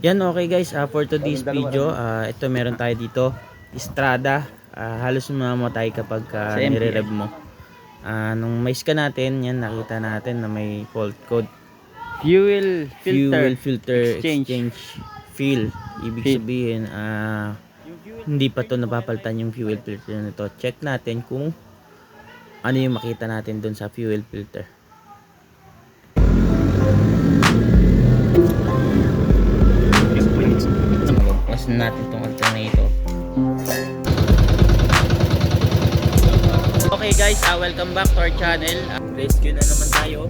Yan okay guys, ah, for today's video, ah, ito meron tayo dito, Estrada. Ah, halos mamamatay kapag uh, nire-rev mo. Ah, nung mais ka natin, yan nakita natin na may fault code. Fuel filter. Fuel filter exchange, Exchange. fill. Ibig Fill. sabihin, ah, hindi pa to napapalitan yung fuel filter nito. Check natin kung ano yung makita natin dun sa fuel filter. Mas natin tong alternator. Okay guys, ah, welcome back to our channel. Ah, rescue na naman tayo.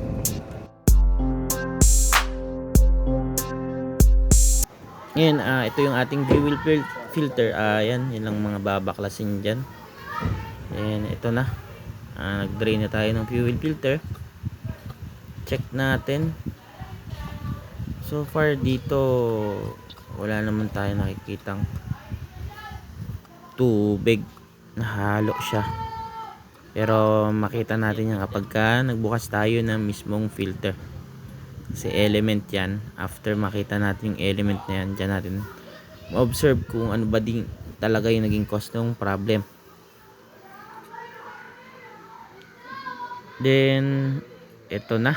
Ngayon, ah, ito yung ating fuel fil- filter. Ah, yan, yun lang mga babaklasin dyan. Ayan, ito na. Ah, nag-drain na tayo ng fuel filter. Check natin. So far dito, wala naman tayo nakikitang tubig. Nahalo siya. Pero makita natin yan kapag ka nagbukas tayo ng mismong filter. Kasi element yan. After makita natin yung element na yan, dyan natin ma-observe kung ano ba din talaga yung naging cause ng problem. Then, ito na.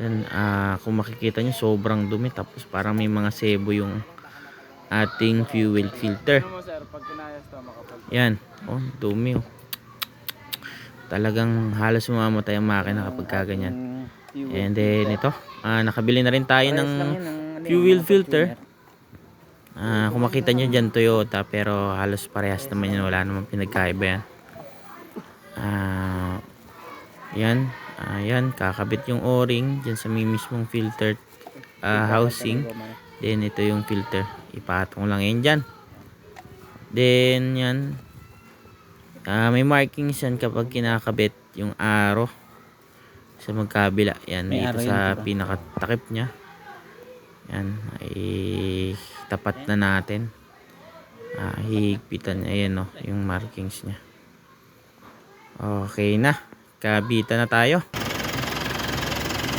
Yan, ah, kung makikita nyo, sobrang dumi. Tapos parang may mga sebo yung ating fuel filter. Yan. Oh, dumi oh. Talagang halos mamamatay ang makina kapag kaganyan. And then ito, ah, nakabili na rin tayo ng fuel filter. Ah, kung makita nyo dyan Toyota pero halos parehas naman yan. Wala namang pinagkaiba yan. Ah, yan. Ah, yan. Kakabit yung o-ring dyan sa may mismong filter ah, housing. Then ito yung filter. Ipatong lang yan dyan. Then yan. Ah, may markings yan kapag kinakabit yung arrow sa magkabila. Yan, May dito sa yun, diba? pinakatakip niya. Yan, ay tapat na natin. Ah, higpitan. Ayan oh, yung markings niya. Okay na. Kabita na tayo.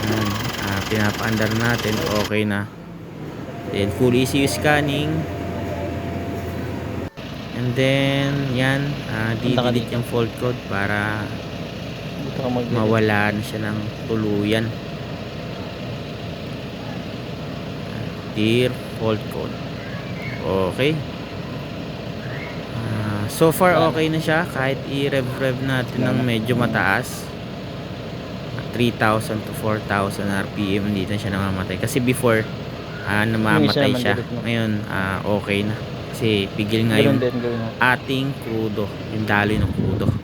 Yan, ah, pinapaandar natin. Okay na. Then, full ECU scanning. And then, yan, uh, di-delete yung fault code para mawala na siya ng tuluyan. Dear fault code. Okay. So far okay na siya kahit i-rev-rev natin ng medyo mataas. 3,000 to 4,000 RPM hindi na siya namamatay. Kasi before ah, namamatay siya. Ngayon ah, okay na. Kasi pigil nga yung ating crudo. Yung daloy ng crudo.